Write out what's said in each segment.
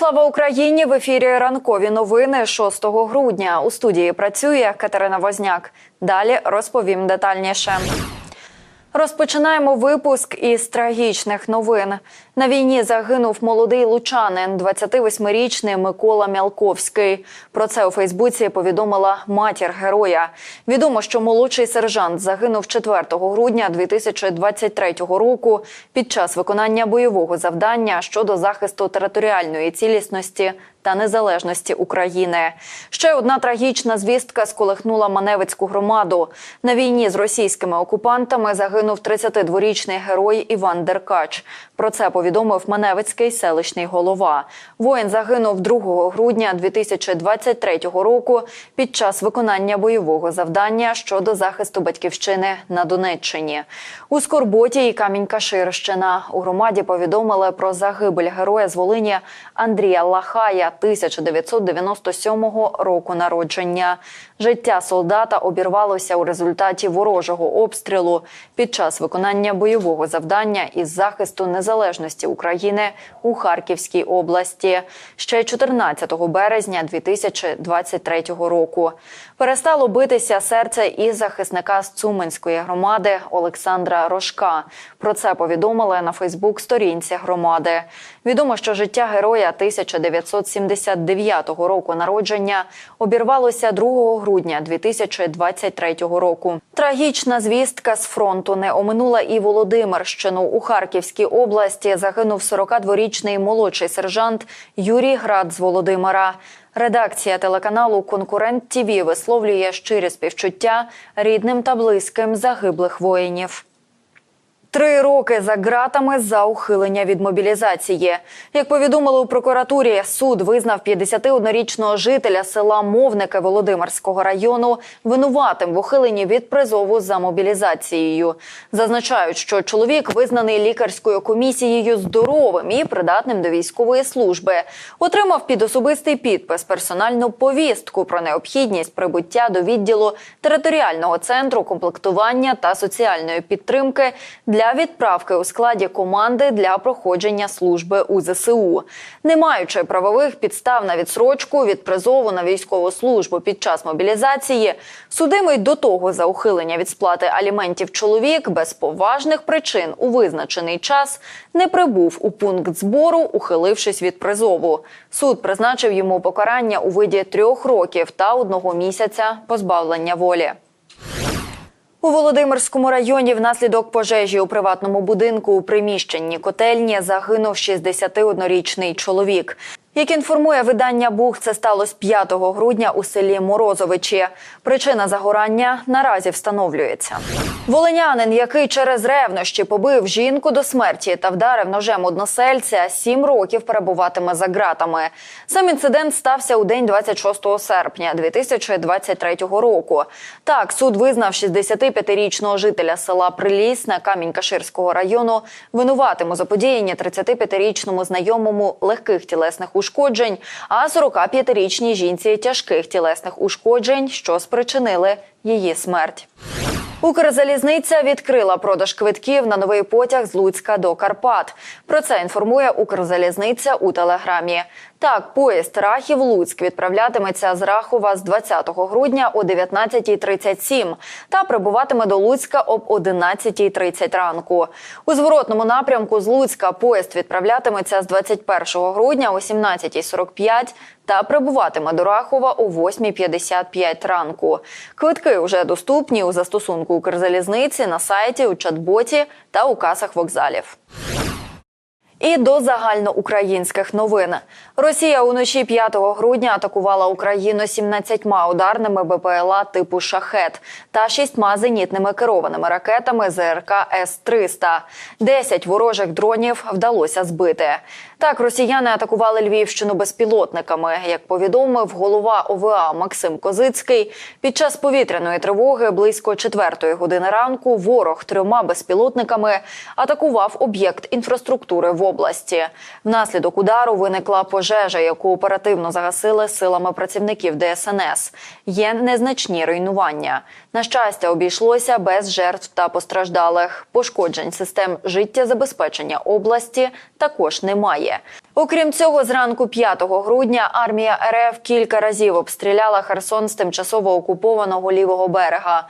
Слава Україні! В ефірі ранкові новини 6 грудня. У студії працює Катерина Возняк. Далі розповім детальніше. Розпочинаємо випуск із трагічних новин. На війні загинув молодий лучанин, 28-річний Микола Мялковський. Про це у Фейсбуці повідомила матір героя. Відомо, що молодший сержант загинув 4 грудня 2023 року під час виконання бойового завдання щодо захисту територіальної цілісності та незалежності України. Ще одна трагічна звістка сколихнула Маневицьку громаду. На війні з російськими окупантами загинув 32-річний герой Іван Деркач. Про це повідомив Маневицький селищний голова. Воїн загинув 2 грудня 2023 року під час виконання бойового завдання щодо захисту батьківщини на Донеччині. У Скорботі і Камінь-Каширщина у громаді повідомили про загибель героя з Волині Андрія Лахая 1997 року народження. Життя солдата обірвалося у результаті ворожого обстрілу під час виконання бойового завдання із захисту незалежності України у Харківській області ще 14 березня 2023 року. Перестало битися серце і захисника з Цуменської громади Олександра Рожка. Про це повідомили на Фейсбук-сторінці громади. Відомо, що життя героя 1979 року народження обірвалося 2 грудня 2023 року. Трагічна звістка з фронту не оминула і Володимирщину. У Харківській області загинув 42-річний молодший сержант Юрій Град з Володимира. Редакція телеканалу Конкурент ТІВІ висловлює щирі співчуття рідним та близьким загиблих воїнів. Три роки за ґратами за ухилення від мобілізації. Як повідомили у прокуратурі, суд визнав 51-річного жителя села Мовники Володимирського району винуватим в ухиленні від призову за мобілізацією. Зазначають, що чоловік визнаний лікарською комісією здоровим і придатним до військової служби. Отримав під особистий підпис персональну повістку про необхідність прибуття до відділу територіального центру комплектування та соціальної підтримки для для відправки у складі команди для проходження служби у ЗСУ, не маючи правових підстав на відсрочку від призову на військову службу під час мобілізації, судимий до того за ухилення від сплати аліментів чоловік без поважних причин у визначений час не прибув у пункт збору, ухилившись від призову. Суд призначив йому покарання у виді трьох років та одного місяця позбавлення волі. У Володимирському районі внаслідок пожежі у приватному будинку у приміщенні котельні загинув 61-річний чоловік. Як інформує видання Бух, це сталося 5 грудня у селі Морозовичі. Причина загорання наразі встановлюється. Волинянин, який через ревнощі побив жінку до смерті та вдарив ножем односельця, сім років перебуватиме за ґратами. Сам інцидент стався у день 26 серпня 2023 року. Так, суд визнав 65-річного жителя села Прилісне Камінь-Каширського району винуватим у заподіянні 35-річному знайомому легких тілесних ушкоджень, а 45-річній жінці тяжких тілесних ушкоджень, що спричинили її смерть. Укрзалізниця відкрила продаж квитків на новий потяг з Луцька до Карпат. Про це інформує Укрзалізниця у телеграмі. Так, поїзд Рахів Луцьк відправлятиметься з Рахова з 20 грудня о 19.37 та прибуватиме до Луцька об 11.30 ранку. У зворотному напрямку з Луцька поїзд відправлятиметься з 21 грудня о 17.45 та прибуватиме до Рахова о 8.55 ранку. Квитки вже доступні у застосунку Укрзалізниці на сайті, у чат-боті та у касах вокзалів. І до загальноукраїнських новин Росія уночі 5 грудня атакувала Україну 17 ударними БПЛА типу шахет та шістьма зенітними керованими ракетами ЗРК С-300. Десять ворожих дронів вдалося збити. Так, росіяни атакували Львівщину безпілотниками. Як повідомив голова ОВА Максим Козицький, під час повітряної тривоги близько 4 години ранку ворог трьома безпілотниками атакував об'єкт інфраструктури в області. Внаслідок удару виникла пожежа, яку оперативно загасили силами працівників ДСНС. Є незначні руйнування. На щастя, обійшлося без жертв та постраждалих. Пошкоджень систем життєзабезпечення області також немає. Окрім цього, зранку 5 грудня армія РФ кілька разів обстріляла Херсон з тимчасово окупованого лівого берега.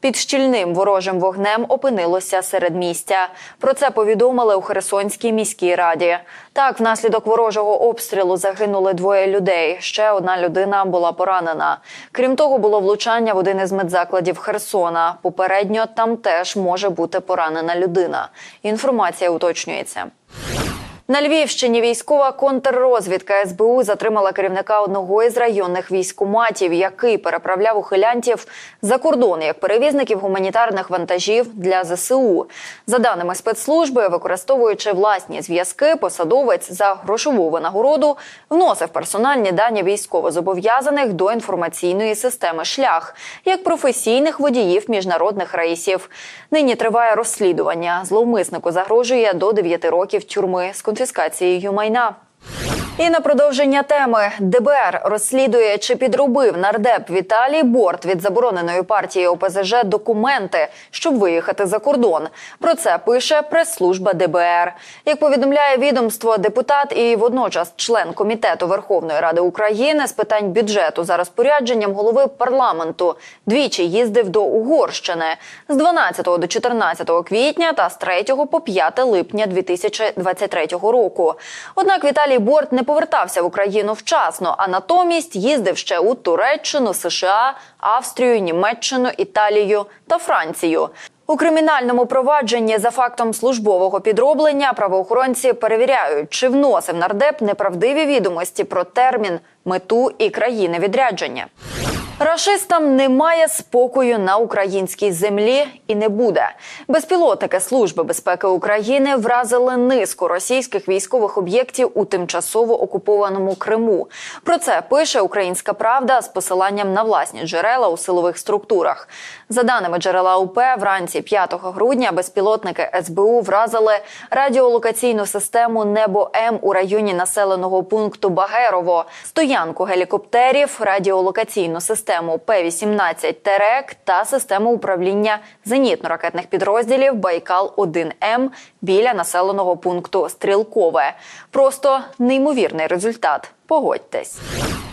Під щільним ворожим вогнем опинилося середмістя. Про це повідомили у Херсонській міській раді. Так, внаслідок ворожого обстрілу загинули двоє людей. Ще одна людина була поранена. Крім того, було влучання в один із медзакладів Херсона. Попередньо там теж може бути поранена людина. Інформація уточнюється. На Львівщині військова контррозвідка СБУ затримала керівника одного із районних військоматів, який переправляв ухилянтів за кордон як перевізників гуманітарних вантажів для ЗСУ. За даними спецслужби, використовуючи власні зв'язки, посадовець за грошову винагороду вносив персональні дані військовозобов'язаних до інформаційної системи шлях як професійних водіїв міжнародних рейсів. Нині триває розслідування. Зловмиснику загрожує до 9 років тюрми з конфіскацією майна. І на продовження теми ДБР розслідує, чи підробив нардеп Віталій Борт від забороненої партії ОПЗЖ документи, щоб виїхати за кордон. Про це пише прес-служба ДБР. Як повідомляє відомство, депутат і водночас член комітету Верховної Ради України з питань бюджету за розпорядженням голови парламенту двічі їздив до Угорщини з 12 до 14 квітня та з 3 по 5 липня 2023 року. Однак Віталій Борт не повертався в Україну вчасно, а натомість їздив ще у Туреччину, США, Австрію, Німеччину, Італію та Францію. У кримінальному провадженні за фактом службового підроблення правоохоронці перевіряють, чи вносив нардеп неправдиві відомості про термін, мету і країни відрядження. Рашистам немає спокою на українській землі і не буде. Безпілотники Служби безпеки України вразили низку російських військових об'єктів у тимчасово окупованому Криму. Про це пише Українська Правда з посиланням на власні джерела у силових структурах. За даними джерела УП, вранці 5 грудня безпілотники СБУ вразили радіолокаційну систему Небо М у районі населеного пункту Багерово, стоянку гелікоптерів, радіолокаційну систему П-18 Терек та систему управління зенітно-ракетних підрозділів Байкал 1 М біля населеного пункту Стрілкове. Просто неймовірний результат. Погодьтесь.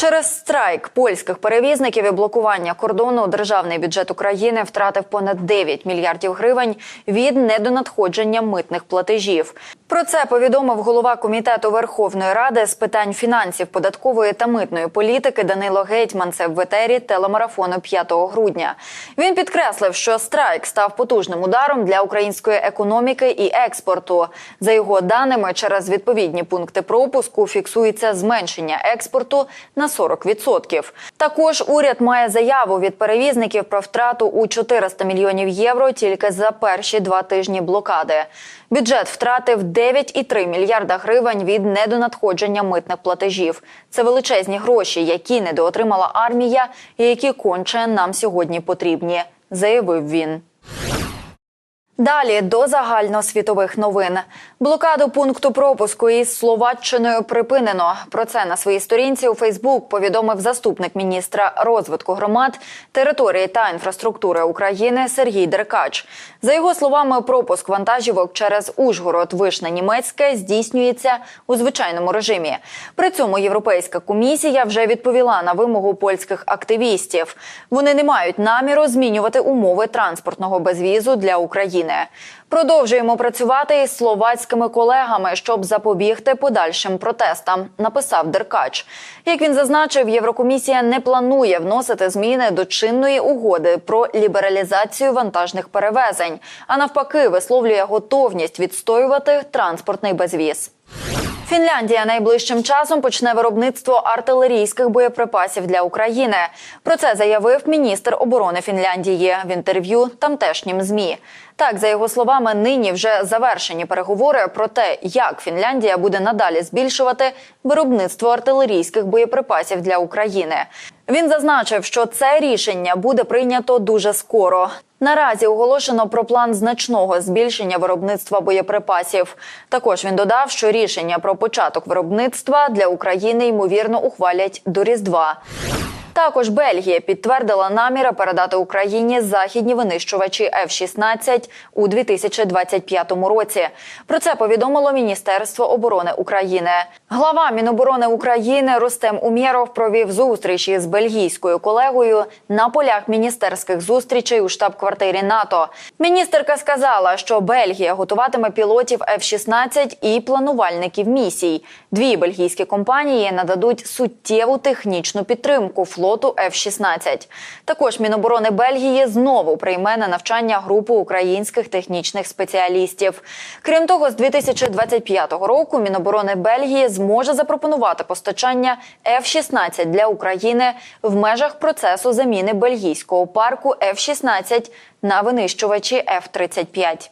Через страйк польських перевізників і блокування кордону державний бюджет України втратив понад 9 мільярдів гривень від недонадходження митних платежів. Про це повідомив голова комітету Верховної Ради з питань фінансів, податкової та митної політики Данило Гетьманцев в етері телемарафону 5 грудня. Він підкреслив, що страйк став потужним ударом для української економіки і експорту. За його даними, через відповідні пункти пропуску фіксується зменшення експорту на 40%. Також уряд має заяву від перевізників про втрату у 400 мільйонів євро тільки за перші два тижні блокади. Бюджет втратив 9,3 мільярда гривень від недонадходження митних платежів. Це величезні гроші, які недоотримала армія, і які конче нам сьогодні потрібні, заявив він. Далі до загальносвітових новин. Блокаду пункту пропуску із Словаччиною припинено. Про це на своїй сторінці у Фейсбук повідомив заступник міністра розвитку громад, території та інфраструктури України Сергій Деркач. За його словами, пропуск вантажівок через Ужгород Вишне Німецьке здійснюється у звичайному режимі. При цьому Європейська комісія вже відповіла на вимогу польських активістів. Вони не мають наміру змінювати умови транспортного безвізу для України. Продовжуємо працювати із словацькими колегами, щоб запобігти подальшим протестам. Написав Деркач. Як він зазначив, Єврокомісія не планує вносити зміни до чинної угоди про лібералізацію вантажних перевезень, а навпаки, висловлює готовність відстоювати транспортний безвіз. Фінляндія найближчим часом почне виробництво артилерійських боєприпасів для України. Про це заявив міністр оборони Фінляндії в інтерв'ю тамтешнім змі. Так, за його словами, нині вже завершені переговори про те, як Фінляндія буде надалі збільшувати виробництво артилерійських боєприпасів для України. Він зазначив, що це рішення буде прийнято дуже скоро. Наразі оголошено про план значного збільшення виробництва боєприпасів. Також він додав, що рішення про початок виробництва для України ймовірно ухвалять до Різдва. Також Бельгія підтвердила наміри передати Україні західні винищувачі F-16 у 2025 році. Про це повідомило Міністерство оборони України. Глава Міноборони України Рустем Умєров провів зустріч із бельгійською колегою на полях міністерських зустрічей у штаб-квартирі НАТО. Міністерка сказала, що Бельгія готуватиме пілотів F-16 і планувальників місій. Дві бельгійські компанії нададуть суттєву технічну підтримку флоту F-16. Також Міноборони Бельгії знову прийме на навчання групу українських технічних спеціалістів. Крім того, з 2025 року Міноборони Бельгії зможе запропонувати постачання F-16 для України в межах процесу заміни бельгійського парку F-16 на винищувачі F-35.